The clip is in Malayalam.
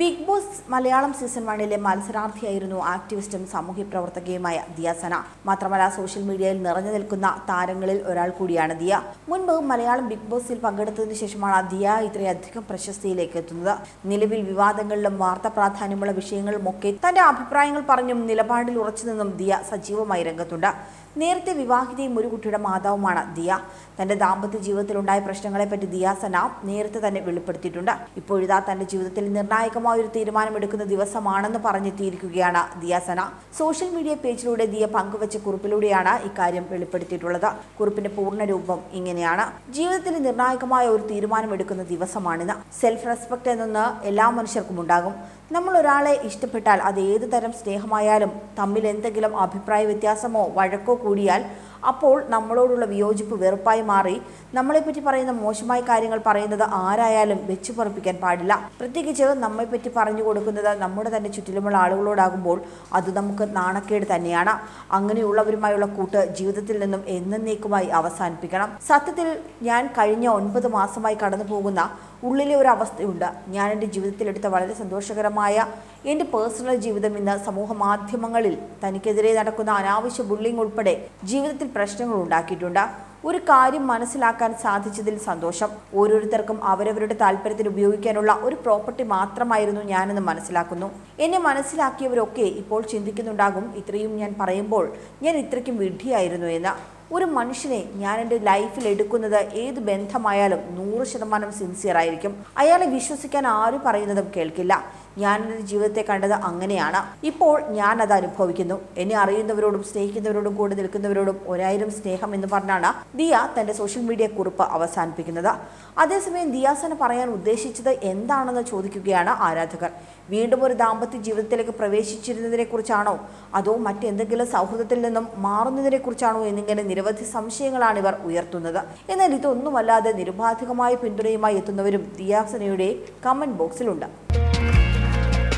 ബിഗ് ബോസ് മലയാളം സീസൺ വണ്ണിലെ മത്സരാർത്ഥിയായിരുന്നു ആക്ടിവിസ്റ്റും സാമൂഹ്യ പ്രവർത്തകയുമായ ദിയാസന മാത്രമല്ല സോഷ്യൽ മീഡിയയിൽ നിറഞ്ഞു നിൽക്കുന്ന താരങ്ങളിൽ ഒരാൾ കൂടിയാണ് ദിയ. മുൻപ് മലയാളം ബിഗ് ബോസിൽ പങ്കെടുത്തതിനു ശേഷമാണ് ദിയ ഇത്രയധികം പ്രശസ്തിയിലേക്ക് എത്തുന്നത്. നിലവിൽ വിവാദങ്ങളിലും വാർത്താ പ്രാധാന്യമുള്ള വിഷയങ്ങളുമൊക്കെ തന്റെ അഭിപ്രായങ്ങൾ പറഞ്ഞും നിലപാടിൽ ഉറച്ചു നിന്നും ദിയ സജീവമായി രംഗത്തുണ്ട്. നേരത്തെ വിവാഹിതയും ഒരു കുട്ടിയുടെ മാതാവുമാണ് ദിയ. തന്റെ ദാമ്പത്യ ജീവിതത്തിലുണ്ടായ പ്രശ്നങ്ങളെപ്പറ്റി ദിയാസന നേരത്തെ തന്നെ വെളിപ്പെടുത്തിയിട്ടുണ്ട്. ഇപ്പോഴിതാ തന്റെ ജീവിതത്തിൽ നിർണായകമായ ഒരു തീരുമാനമെടുക്കുന്ന ദിവസമാണെന്ന് പറഞ്ഞെത്തിയിരിക്കുകയാണ് ദിയാസന. സോഷ്യൽ മീഡിയ പേജിലൂടെ ദിയ പങ്കുവച്ച കുറിപ്പിലൂടെയാണ് ഇക്കാര്യം വെളിപ്പെടുത്തിയിട്ടുള്ളത്. കുറിപ്പിന്റെ പൂർണ രൂപം ഇങ്ങനെയാണ്. ജീവിതത്തിൽ നിർണായകമായ ഒരു തീരുമാനമെടുക്കുന്ന ദിവസമാണിത് സെൽഫ് റെസ്പെക്ട് എന്നൊന്ന് എല്ലാ മനുഷ്യർക്കും ഉണ്ടാകും. നമ്മൾ ഒരാളെ ഇഷ്ടപ്പെട്ടാൽ അത് ഏത് തരം സ്നേഹമായാലും തമ്മിൽ എന്തെങ്കിലും അഭിപ്രായ വ്യത്യാസമോ വഴക്കോ കൂടിയാൽ അപ്പോൾ നമ്മളോടുള്ള വിയോജിപ്പ് വെറുപ്പായി മാറി. നമ്മളെപ്പറ്റി പറയുന്ന മോശമായ കാര്യങ്ങൾ പറയുന്നത് ആരായാലും വെച്ചു പറപ്പിക്കാൻ പാടില്ല. പ്രത്യേകിച്ച് നമ്മെപ്പറ്റി പറഞ്ഞു കൊടുക്കുന്നത് നമ്മുടെ തന്നെ ചുറ്റിലുമുള്ള ആളുകളോടാകുമ്പോൾ അത് നമുക്ക് നാണക്കേട് തന്നെയാണ്. അങ്ങനെയുള്ളവരുമായുള്ള കൂട്ട് ജീവിതത്തിൽ നിന്നും എന്നേക്കുമായി അവസാനിപ്പിക്കണം. സത്യത്തിൽ ഞാൻ കഴിഞ്ഞ ഒൻപത് മാസമായി കടന്നു പോകുന്ന ഉള്ളിലെ ഒരു അവസ്ഥയുണ്ട്. ഞാൻ എന്റെ ജീവിതത്തിലെടുത്ത വളരെ സന്തോഷകരമായ എന്റെ പേഴ്സണൽ ജീവിതം ഇന്ന് സമൂഹ മാധ്യമങ്ങളിൽ തനിക്കെതിരെ നടക്കുന്ന അനാവശ്യ ബുള്ളിംഗ് ഉൾപ്പെടെ ജീവിതത്തിൽ പ്രശ്നങ്ങൾ ഉണ്ടാക്കിയിട്ടുണ്ട്. ഒരു കാര്യം മനസ്സിലാക്കാൻ സാധിച്ചതിൽ സന്തോഷം. ഓരോരുത്തർക്കും അവരവരുടെ താല്പര്യത്തിന് ഉപയോഗിക്കാനുള്ള ഒരു പ്രോപ്പർട്ടി മാത്രമായിരുന്നു ഞാനെന്ന് മനസ്സിലാക്കുന്നു. എന്നെ മനസ്സിലാക്കിയവരൊക്കെ ഇപ്പോൾ ചിന്തിക്കുന്നുണ്ടാകും ഇത്രയും ഞാൻ പറയുമ്പോൾ ഞാൻ ഇത്രയ്ക്കും വിഡ്ഢിയായിരുന്നു എന്ന്. ഒരു മനുഷ്യനെ ഞാൻ എന്റെ ലൈഫിൽ എടുക്കുന്നത് ഏത് ബന്ധമായാലും നൂറ് ശതമാനം സിൻസിയർ ആയിരിക്കും അയാളെ വിശ്വസിക്കാൻ ആരും പറയുന്നതും കേൾക്കില്ല. ഞാൻ എന്റെ ജീവിതത്തെ കണ്ടത് അങ്ങനെയാണ്. ഇപ്പോൾ ഞാൻ അത് അനുഭവിക്കുന്നു. എന്നെ അറിയുന്നവരോടും സ്നേഹിക്കുന്നവരോടും കൂടെ നിൽക്കുന്നവരോടും ഒരായിരം സ്നേഹം എന്ന് പറഞ്ഞാണ് ദിയ തന്റെ സോഷ്യൽ മീഡിയ കുറിപ്പ് അവസാനിപ്പിക്കുന്നത്. അതേസമയം ദിയാസന പറയാൻ ഉദ്ദേശിച്ചത് എന്താണെന്ന് ചോദിക്കുകയാണ് ആരാധകർ. വീണ്ടും ഒരു ദാമ്പത്യ ജീവിതത്തിലേക്ക് പ്രവേശിച്ചിരുന്നതിനെ കുറിച്ചാണോ? അതോ മറ്റെന്തെങ്കിലും സൗഹൃദത്തിൽ നിന്നും മാറുന്നതിനെ കുറിച്ചാണോ എന്നിങ്ങനെ നിരവധി സംശയങ്ങളാണ് ഇവർ ഉയർത്തുന്നത്. എന്നാൽ ഇതൊന്നുമല്ലാതെ നിരുപാധികമായ പിന്തുണയുമായി എത്തുന്നവരും ദിയാസനയുടെ കമന്റ് ബോക്സിലുണ്ട്